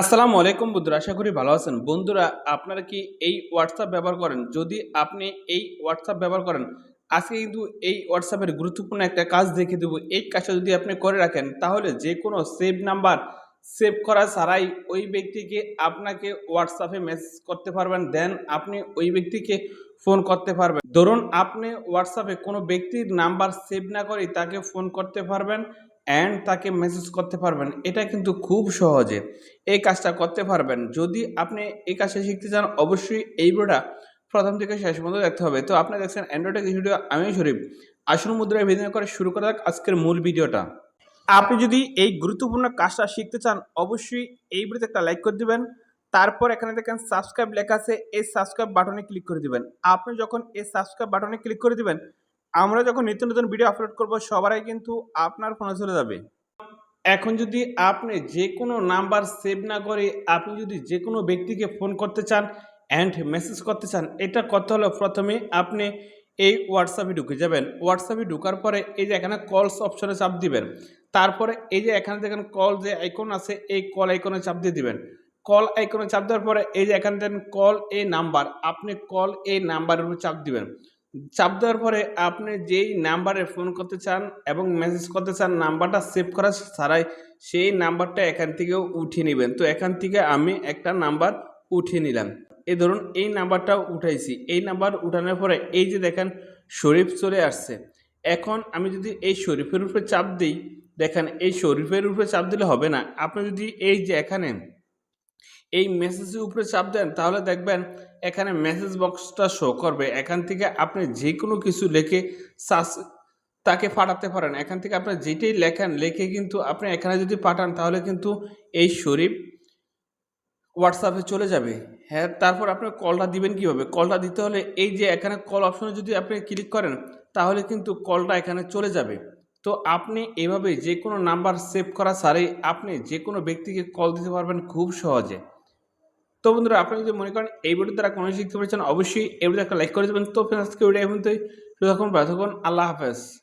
আসসালামু আলাইকুম বন্ধুরা, আশা করি ভালো আছেন। বন্ধুরা, আপনারা কি এই হোয়াটসঅ্যাপ ব্যবহার করেন? যদি আপনি এই হোয়াটসঅ্যাপ ব্যবহার করেন, আজকে কিন্তু এই হোয়াটসঅ্যাপের গুরুত্বপূর্ণ একটা কাজ দেখে দেবো। এই কাজটা যদি আপনি করে রাখেন, তাহলে যে কোনো সেভ নাম্বার সেভ করা ছাড়াই ওই ব্যক্তিকে আপনাকে হোয়াটসঅ্যাপে মেসেজ করতে পারবেন। দেন আপনি ওই ব্যক্তিকে ফোন করতে পারবেন। ধরুন, আপনি হোয়াটসঅ্যাপে কোনো ব্যক্তির নাম্বার সেভ না করেই তাকে ফোন করতে পারবেন। অ্যান্ড তাকে মেসেজ করতে পারবেন, এটা কিন্তু খুব সহজে। এই কাজটা করতে পারবেন। যদি আপনি এই কাজটা শিখতে চান, অবশ্যই এই ভিডিওটা প্রথম থেকে শেষ পর্যন্ত দেখতে হবে। তো আপনি দেখছেন অ্যান্ড্রয়েড ভিডিও আমি শরীফ। আসল মুদ্রায় ভিডিও করে শুরু করা যাক আজকের মূল ভিডিওটা। আপনি যদি এই গুরুত্বপূর্ণ কাজটা শিখতে চান, অবশ্যই এই ভিডিওতে একটা লাইক করে দিবেন। তারপর এখানে দেখেন সাবস্ক্রাইব লেখা আছে, এই সাবস্ক্রাইব বাটনে ক্লিক করে দিবেন। আপনি যখন এই সাবস্ক্রাইব বাটনে ক্লিক করে দিবেন আমরা যখন নিত্য নতুন ভিডিও আপলোড করব সবারই কিন্তু আপনার ফোনে চলে যাবে। এখন যদি আপনি যে কোনো নাম্বার সেভ না করে আপনি যদি যে কোনো ব্যক্তিকে ফোন করতে চান অ্যান্ড মেসেজ করতে চান, এটা করতে হলে প্রথমে আপনি এই হোয়াটসঅ্যাপে ঢুকে যাবেন। হোয়াটসঅ্যাপে ঢুকার পরে এই যে এখানে কলস অপশনে চাপ দিবেন। তারপরে এই যে এখানে দেখেন কল যে আইকন আছে, এই কল আইকনে চাপ দিয়ে দিবেন। কল আইকনে চাপ দেওয়ার পরে এই যে এখানে দেখেন কল এ নাম্বার আপনি কল এই নাম্বারের উপর চাপ দিবেন। চাপ দেওয়ার পরে আপনি যেই নাম্বারে ফোন করতে চান এবং মেসেজ করতে চান, নাম্বারটা সেভ করা ছাড়াই সেই নাম্বারটা এখান থেকেও উঠিয়ে নেবেন। তো এখান থেকে আমি একটা নাম্বার উঠিয়ে নিলাম। এই ধরুন, এই নাম্বারটাও উঠাইছি। এই নাম্বার উঠানোর পরে এই যে দেখেন, শরীফ চলে আসছে। এখন আমি যদি এই শরীফের উপরে চাপ দিই, দেখেন এই শরীফের উপরে চাপ দিলে হবে না। আপনি যদি এই যে এখানে এই মেসেজের উপরে চাপ দেন, তাহলে দেখবেন এখানে মেসেজ বক্সটা শো করবে। এখান থেকে আপনি যে কোনো কিছু লিখে সার্চ তাকে পাঠাতে পারেন। এখান থেকে আপনি যেটাই লেখেন, লিখে কিন্তু আপনি এখানে যদি পাঠান, তাহলে কিন্তু এই শরীফ হোয়াটসঅ্যাপে চলে যাবে। হ্যাঁ তারপর আপনি কলটা দিবেন কীভাবে? কলটা দিতে হলে এই যে এখানে কল অপশনে যদি আপনি ক্লিক করেন, তাহলে কিন্তু কলটা এখানে চলে যাবে। তো আপনি এভাবে যে কোনো নাম্বার সেভ করা ছাড়াই আপনি যে কোনো ব্যক্তিকে কল দিতে পারবেন খুব সহজে। তো বন্ধুরা আপনি যদি মনে করেন এই ভিডিও দ্বারা কোনো শিখতে পেরেছেন, অবশ্যই এই ভিডিও একটা লাইক করে দেবেন। তো ফ্রেন্ডস আজকে ভিডিও এখন তো এখন আল্লাহ হাফেজ।